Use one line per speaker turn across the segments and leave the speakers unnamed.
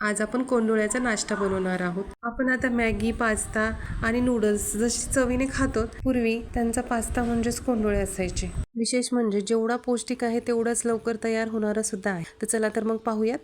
आज आपण कोंडोळ्याचा नाश्ता बनवणार आहोत. आपण आता मॅगी पास्ता आणि नूडल्स जशी चवीने खातो पूर्वी त्यांचा पास्ता म्हणजेच कोंडोळे असायचे. विशेष म्हणजे जेवढा पौष्टिक आहे तेवढंच लवकर तयार होणारा सुद्धा आहे. तर चला तर मग पाहूयात.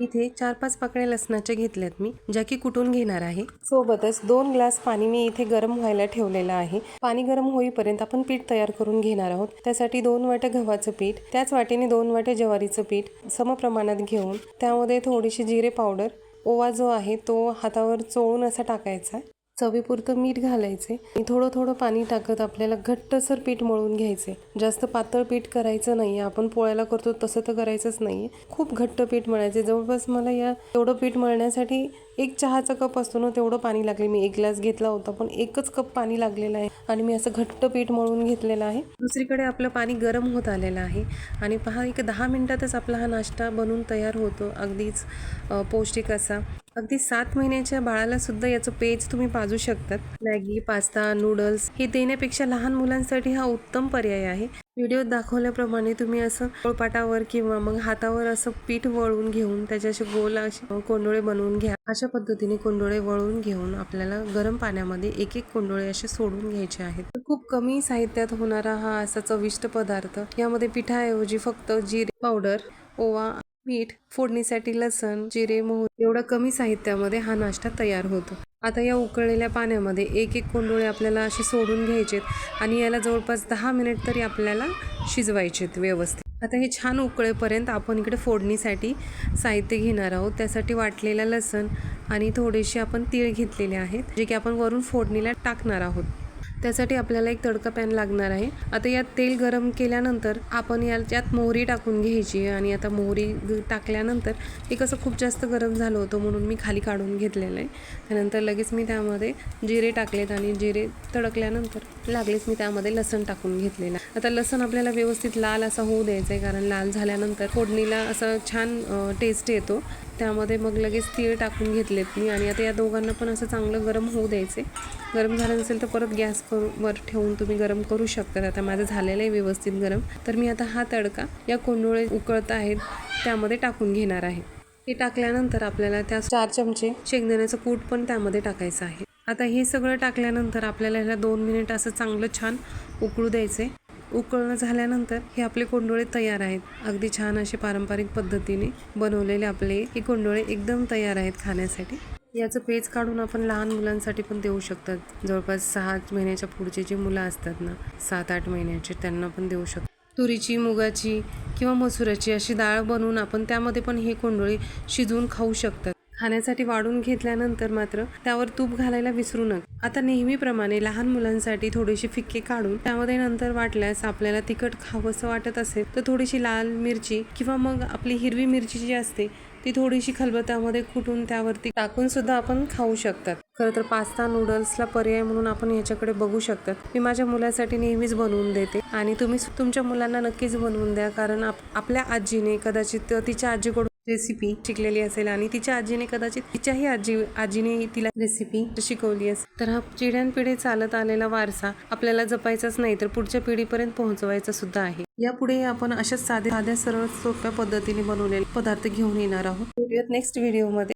इथे चार पाच पाकळ्या लसणाच्या घेतल्यात मी ज्या की कुटून घेणार आहे? सोबतच दोन ग्लास पाणी मी इथे गरम व्हायला ठेवलेलं आहे. पाणी गरम होईपर्यंत आपण पीठ तयार करून घेणार आहोत. त्यासाठी दोन वाट्या गव्हाचं पीठ त्याच वाटीने दोन वाट्या ज्वारीचं पीठ समप्रमाणात घेऊन त्यामध्ये थोडीशी जिरे पावडर. ओवा जो आहे तो हातावर चोळून असा टाकायचा. चवीपुरतं मीठ घालायचे. आणि थोडं थोडं पाणी टाकत आपल्याला घट्टसर पीठ मळून घ्यायचे. जास्त पातळ पीठ करायचं नाही आपण पोळ्याला करतो तसं तर करायचंच नाही खूप घट्ट पीठ मळायचे. जवळपास मला या एवढं पीठ मळण्यासाठी एक चहाचा कप असतो ना तेवढं पाणी लागले. मी एक ग्लास घेतला होता पण एकच कप पाणी लागलेलं आहे. आणि मी असं घट्ट पीठ मळून घेतलेलं आहे. दुसरीकडे आपलं पाणी गरम होत आलेलं आहे. आणि पहा एक दहा मिनटातच आपला हा नाश्ता बनून तयार होतो. अगदीच पौष्टिक असा. अगदी सात महिन्याच्या बाळाला सुद्धा याचं पेज तुम्ही पाजू शकतात. मॅगी पास्ता नूडल्स हे देण्यापेक्षा लहान मुलांसाठी हा उत्तम पर्याय आहे. व्हिडिओत दाखवल्याप्रमाणे तुम्ही असं पोळपाटावर किंवा मग हातावर असं पीठ वळून घेऊन त्याचे गोल असे कोंडोळे बनवून घ्या. अशा पद्धतीने कोंडोळे वळून घेऊन आपल्याला गरम पाण्यामध्ये एक एक कोंडोळे असे सोडून घ्यायचे आहेत. खूप कमी साहित्यात होणारा हा असा चविष्ट पदार्थ यामध्ये पिठाऐवजी फक्त जिरे पावडर ओवा मीठ फोडणीसाठी लसण जिरे मोहरी एवढं कमी साहित्यामध्ये हा नाश्ता तयार होतो. आता या उकळलेल्या पाण्यामध्ये एक एक कोंडोळे आपल्याला असे सोडून घ्यायचेत आणि याला जवळपास दहा मिनिट तरी आपल्याला शिजवायचेत व्यवस्थित. आता हे छान उकळेपर्यंत आपण इकडे फोडणीसाठी साहित्य घेणार आहोत. त्यासाठी वाटलेला लसण आणि थोडेसे आपण तीळ घेतलेले आहेत जे की आपण वरून फोडणीला टाकणार आहोत. त्यासाठी आपल्याला एक तडका पॅन लागणार आहे. आता यात तेल गरम केल्यानंतर आपण याच्यात मोहरी टाकून घ्यायची आणि आता मोहरी टाकल्यानंतर हे कसं खूप जास्त गरम झालं होतं म्हणून मी खाली काढून घेतलेलं आहे. त्यानंतर लगेच मी त्यामध्ये जिरे टाकलेत आणि जिरे तडकल्यानंतर लागलेच मी त्यामध्ये लसण टाकून घेतलेलं आता लसण आपल्याला व्यवस्थित लाल असा होऊ द्यायचा आहे कारण लाल झाल्यानंतर फोडणीला असं छान टेस्ट येतो. त्यामध्ये मग लगेच तीळ टाकून घेतलेत मी आणि आता या दोघांना पण असं चांगलं गरम होऊ द्यायचे गरम झालं नसेल तर परत गॅस वर ठेवून तुम्ही गरम करू शकता. आता माझं झालेलं आहे व्यवस्थित गरम. तर मी आता हा तडका या कोंडोळे उकळत आहेत त्यामध्ये टाकून घेणार आहे. हे टाकल्यानंतर आपल्याला त्या चार चमचे शेंगदाण्याचं कूट पण त्यामध्ये टाकायचं आहे. आता हे सगळं टाकल्यानंतर आपल्याला ह्याला दोन मिनिट असं चांगलं छान उकळू द्यायचे उकळणं झाल्यानंतर हे आपले कोंडोळे तयार आहेत. अगदी छान असे पारंपरिक पद्धतीने बनवलेले आपले हे कोंडोळे एकदम तयार आहेत खाण्यासाठी. याचं पेज काढून आपण लहान मुलांसाठी पण देऊ शकतात. जवळपास सहा महिन्याच्या पुढचे जे मुलं असतात ना सात आठ महिन्याचे त्यांना पण देऊ शकतो तुरीची मुगाची किंवा मसुराची अशी डाळ बनवून आपण त्यामध्ये पण हे कोंडोळी शिजवून खाऊ शकतात. खाण्यासाठी वाढून घेतल्यानंतर मात्र त्यावर तूप घालायला विसरू नका. आता नेहमीप्रमाणे लहान मुलांसाठी थोडीशी फिक्के काढून त्यामध्ये नंतर वाटल्यास आपल्याला तिखट खावंसं वाटत असेल तर थोडीशी लाल मिरची किंवा मग आपली हिरवी मिरची जी असते ती थोडीशी खलबत्यामध्ये कुटून त्यावरती टाकून सुद्धा आपण खाऊ शकतात. खरं तर पास्ता नूडल्सला पर्याय म्हणून आपण याच्याकडे बघू शकतात. मी माझ्या मुलासाठी नेहमीच बनवून देते आणि तुम्ही तुमच्या मुलांना नक्कीच बनवून द्या कारण आप आपल्या आजीने कदाचित तिच्या आजीकडून रेसिपी शिकलेली असेल आणि तिच्या आजीने कदाचित तिच्याही आजी आजीने तिला रेसिपी शिकवली असेल. तर हा पिढ्यानपिढे चालत आलेला वारसा आपल्याला जपायचाच नाही तर पुढच्या पिढीपर्यंत पोहोचवायचा सुद्धा आहे. यापुढे आपण अशाच साध्या साध्या सरळ सोप्या पद्धतीने बनवलेले पदार्थ घेऊन येणार आहोत. नेक्स्ट व्हिडिओमध्ये